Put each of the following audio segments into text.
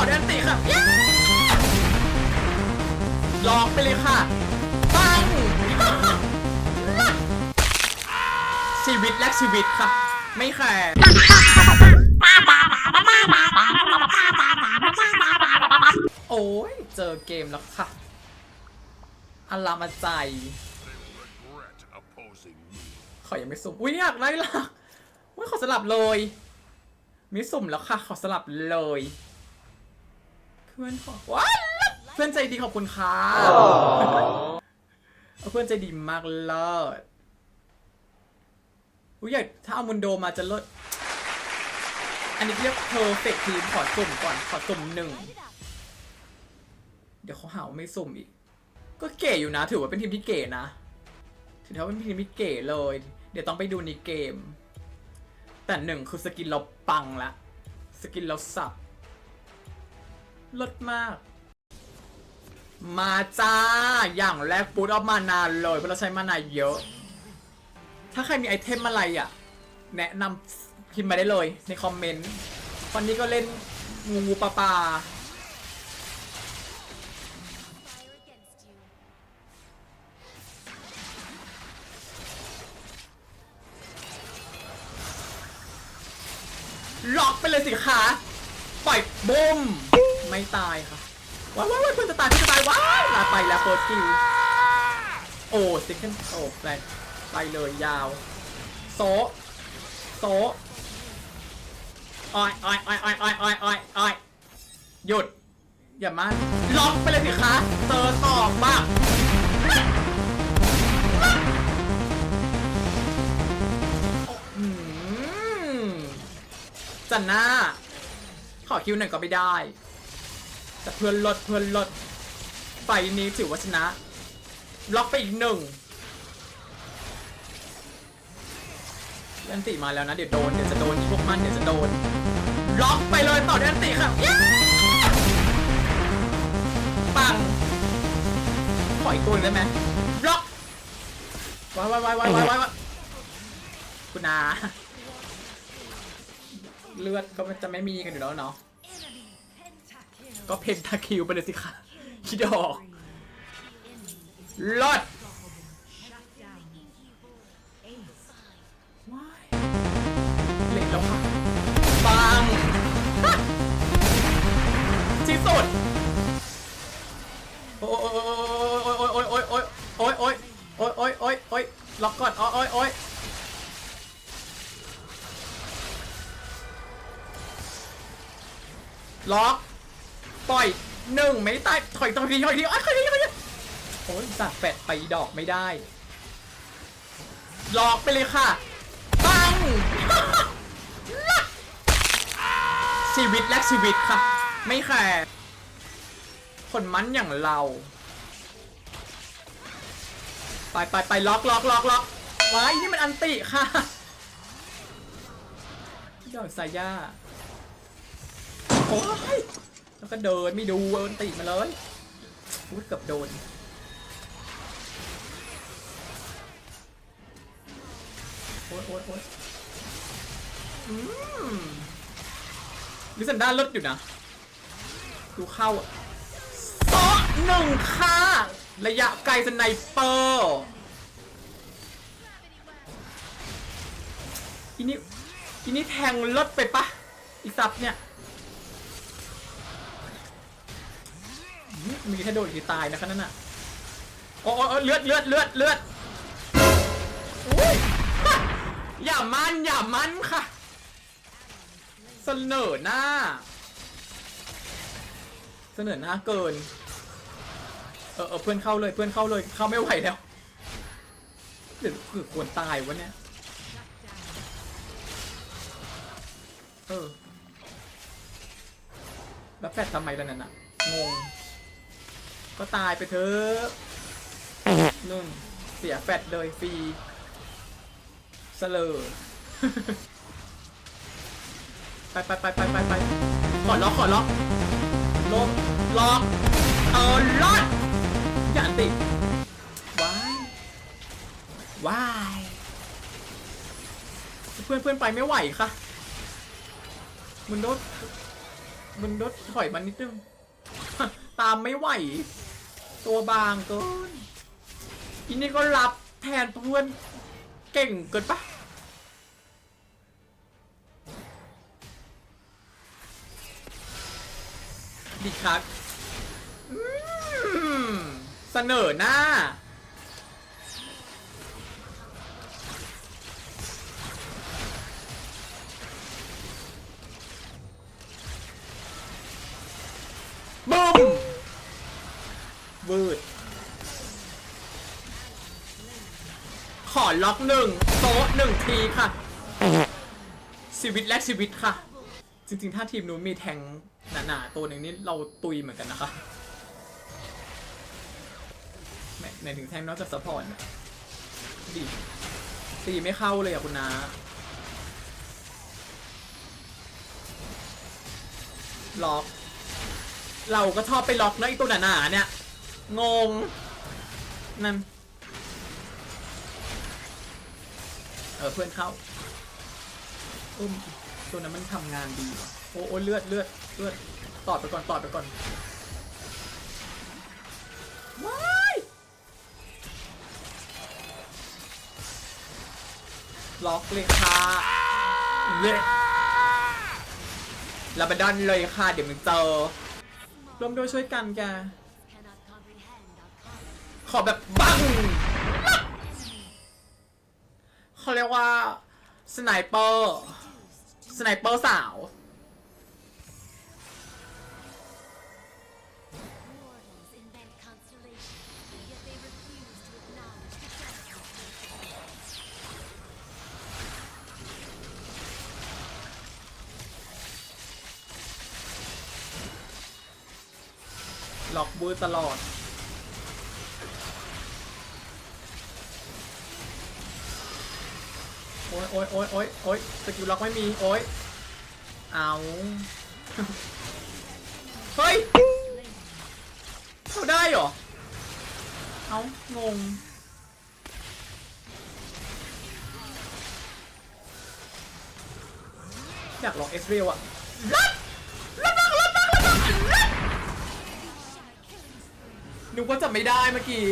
ต่อด้วยอันติค่ะเย้ลองไปเลยค่ะปังชีวิตแลกชีวิตค่ะ ไม่แคร์โอ้ยเจอเกมแล้วค่ะอลามาใจ regret opposing me. ขอยังไม่สุ่มอุ้ยอยากได้ละอุ้ยขอสลับเลยมิสุ่มแล้วค่ะ ขอสลับเลย พื่อนขอว้าวเพื่อนใจดีขอบคุณค่ะเอาเพื่อนใจดีมากเลิศอุ้ยอยากถ้าเอามุนโดมาจะเลิศอันนี้เรียกเพอร์เฟกทีมขอสุ่มก่อนขอสุ่มหนึ่งเดี๋ยวเขาหาว่าไม่สุ่มอีก ก็เก๋อยู่นะ ถือว่าเป็นทีมที่เก๋นะถือว่าเป็นทีมที่เก๋เลย เดี๋ยวต้องไปดูในเกม แต่หนึ่งคือสกินเราปังละ สกินเราสับ ลดมาก มาจ้า อย่างแรกปูดออกมานานเลยเพราะเราใช้มานานเยอะ ถ้าใครมีไอเทมอะไรอะ แนะนำพิมพ์มาได้เลยในคอมเมนต์วันนี้ก็เล่นงูงูปลาปลาล็อกไปเลยสิคะ ปล่อยบุ้ม ไม่ตายค่ะว้ายว้าวเพื่อนจะตายเพื่อนจะตายว้ายลาไปแล้วโคตรคิวโอ้ซิกเกิลโอ้ไปไปเลยยาว โซโซอ้อยอ้อยอ้อยอ้อยอ้อยอ้อยอ้อยอ้อยหยุด อย่ามาล็อกไปเลยสิคะเจอตอบบ้างจันหน้า ขอคิวหนึ่งก็ไม่ได้ แต่เพื่อนลดเพื่อนลดไฟนี้ถือว่าชนะ ล็อกไปอีกหนึ่งอันติมาแล้วนะเดี๋ยวโดน เดี๋ยวจะโดนพวกมันเดี๋ยวจะโดน ล็อกไปเลยต่อด้วยอันติค่ะเย้ปังขออีกตัวหนึ่งได้ไหมล็อกว้ายว้ายว้ายว้ายว้ายว้ายคุณอาเลือดก็จะไม่มีกันอยู่แล้วเนาะ ก็เพนทาคิวไปเลยสิค่ะคิดออกลดเล็กแล้วค่ะปังที่สุดโอ้ยโอ้ยโอ้ยโอ้ยโอ้ยโอ้ยโอ้ยโอ้ยโอ้ยโอ้ยล็อกก่อนโอ้ยโอ้ยโอ้ยล็อก ปล่อยหนึ่งไม่ตายถอยตรงนี้ถอยทีอ้อยถอยทีถอยทีโอ้ยสัตว์แปดไปดอกไม่ได้หลอกไปเลยค่ะปังชีวิตแลกชีวิตค่ะ ไม่แคร์คนมันอย่างเรา ไปไปไปล็อกล็อกล็อกล็อกไว้นี่มันอันติค่ะยอดสายยาโอ้ย แล้วก็เดินไม่ดูเอินติมาเลยอุ้ยเกือบโดนโอ๊ยโอ๊ยโอ๊ยอืมลิซันด้าลดอยู่นะ ดูเข้าอะโต๊ะหนึ่งค่ะ ระยะไกลสไนเปอร์อีนี่อีนี่แทงลดไปปะอีซับเนี่ย มีแค่โดนทีตายนะคะนั่นน่ะโอ้โอ้เลือดเลือดเลือดเลือดอุ๊ยฮะอย่ามันอย่ามันค่ะ เสนอหน้า เสนอหน้าเกิน เออเออเพื่อนเข้าเลยเพื่อนเข้าเลยเข้าไม่ไหวแล้วเดี๋ยวคือควรตายวะเนี่ย เออ แล้วแฟดทำไมล่ะนั่นน่ะงง ก็ตายไปเถอะนุ่น เสียแฟดเลยฟรีเสลอไปไปไปไปไปไปขอล็อกขอล็อกลงล็อกเออล็อกอย่าติดว้ายว้ายเพื่อนเพื่อนไปไม่ไหวค่ะมันโดมันลดถอยมานิดนึงตามไม่ไหว ตัวบางเกินอินนี่ก็รับแทนเพื่อนเก่งเกินปะดีครับอืมเสนอหน้า ล็อกหนึ่งโต๊ะหนึ่งทีค่ะ ชีวิตแลกชีวิตค่ะ จริงๆ ถ้าทีมนู้นมีแทงหนาๆ ตัวหนึ่งนี่เราตุยเหมือนกันนะคะแม่ในถึงแทงนอกจากสปอร์ตดีตีไม่เข้าเลยอะคุณนาล็อก เราก็ชอบไปล็อกนะไอตัวหนาๆเนี่ย งง นั่น เออเพื่อนเข้าอุ้มตัวนั้นมันทำงานดี โอ้โอ้เลือดเลือดเลือดตอดไปก่อนตอดไปก่อนว้ายล็อกเลยค่ะเละลาบดอนเลยค่ะ เดี๋ยวมึงเจอร่วมด้วยช่วยกันแก ขอแบบบัง เขาเรียกว่าสไนเปอร์สไนเปอร์สาวล็อกบูตลอด โอ้ยโอ้ยโอ้ยโอ้ยสกิลล็อกไม่มี โอ้ยเอาเฮ้ยเขาได้เหรอ เอางงอยากลองเอสเรียลอะรับรับรับรับรับรับนึกว่าจะไม่ได้เมื่อกี้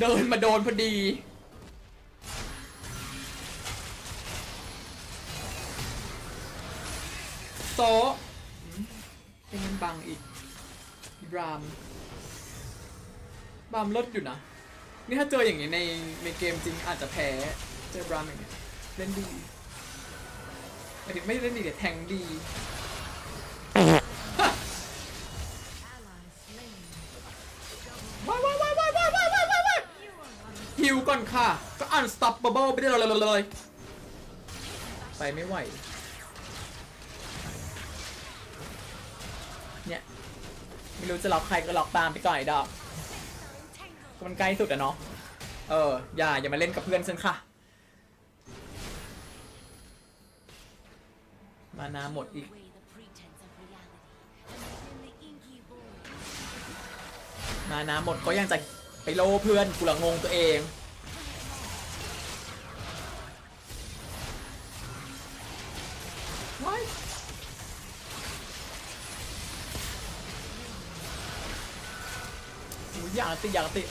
เดินมาโดนพอดี โซะอืมเป็นมันบังอีกบรามบรามลดอยู่นะ นี่ถ้าเจออย่างนี้ในในเกมจริงอาจจะแพ้ เจอบรามอย่างเงี้ยเล่นดีหมายถึงไม่เล่นดีแต่แทงดีว้ายว้ายว้ายว้ายว้ายว้ายว้ายว้ายว้ายฮิวก่อนค่ะ ก็ unstoppable ไปได้เลยเลยไปไม่ไหว ไม่รู้จะล็อกใครก็ล็อกตามไปก่อนไอ้ดอกมันใกล้สุดอะเนาะเอออย่าอย่ามาเล่นกับเพื่อนฉันค่ะ มานาหมดอีกมานาหมดก็ยังจะไปโลเพื่อนกูละงงตัวเองว้ อยากติอยากติ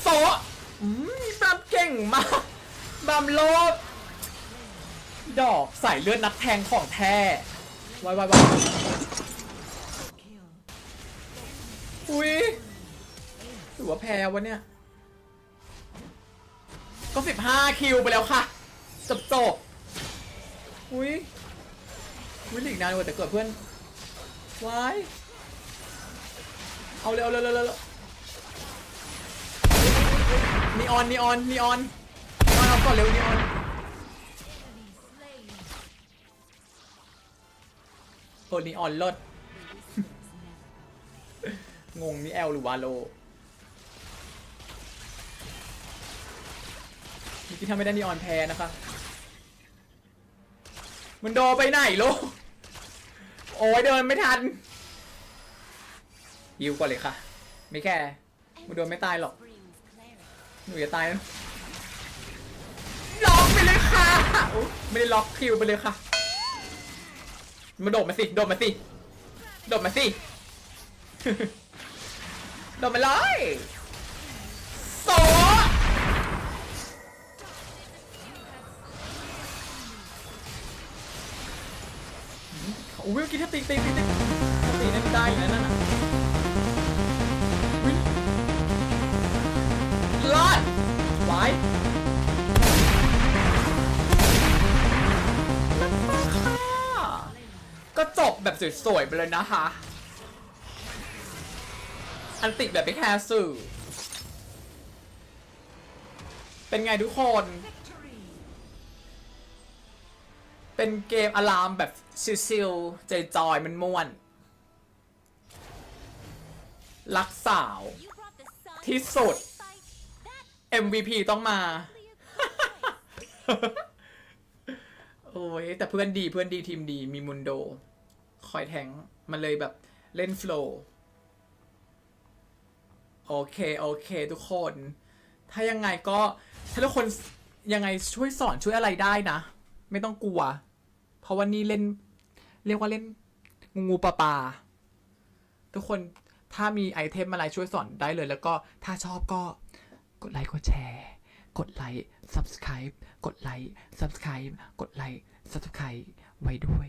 โซะอืมบามเก่งมากบามโลดดอกใส่เลือดนักแทงของแท้วายวายวายอุ้ยถือว่าแพ้วะเนี่ย ก็สิบห้าคิวไปแล้วค่ะ จบจบอุ้ยอุ้ยหลีกนานกว่าแต่เกิดเพื่อนวายเอาเร็วเร็วเร็วเร็ว นีออนนีออนนีออนนีออนเอาก่อนเร็วนีออนโอ้นีออนเลิศงงนี่แอลหรือวาโลเมื่อกี้ทำไม่ได้นีออนแพ้นะคะ มันโดไปไหนลูกโอ้ยเดินไม่ทันยิวก่อนเลยค่ะ ไม่แค่มันโดนไม่ตายหรอก หนูจะตายนะล็อกไปเลยค่ะอุ๊ยไม่ได้ล็อกคิวไปเลยค่ะ มาโดดมาสิ โดดมาสิ โดดมาสิ โดดมาเลยโซโอ้ยเมื่อกี้ถ้าตีตีตีตีตีนั่นได้อยู่นั่นนะ แบบสวยๆไปเลยนะคะ อันติดแบบไม่แคร์สื่อ เป็นไงทุกคน เป็นเกมอลามแบบซิลๆจอยมันม่วน รักสาว ที่สุด MVP ต้องมา โอ้ยแต่เพื่อนดีเพื่อนดีทีมดีมีมุนโด คอยแทงมันเลยแบบเล่นโฟล์โอเค โอเค ทุกคน ถ้ายังไงก็ ถ้าทุกคนยังไงช่วยสอนช่วยอะไรได้นะ ไม่ต้องกลัว เพราะว่านี่เล่น เรียกว่าเล่น งูงูปลาปลาทุกคนถ้ามีไอเทมอะไรช่วยสอนได้เลย แล้วก็ถ้าชอบก็กดไลค์กดแชร์ กดไลค์ subscribe กดไลค์ subscribe กดไลค์ subscribe ไว้ด้วย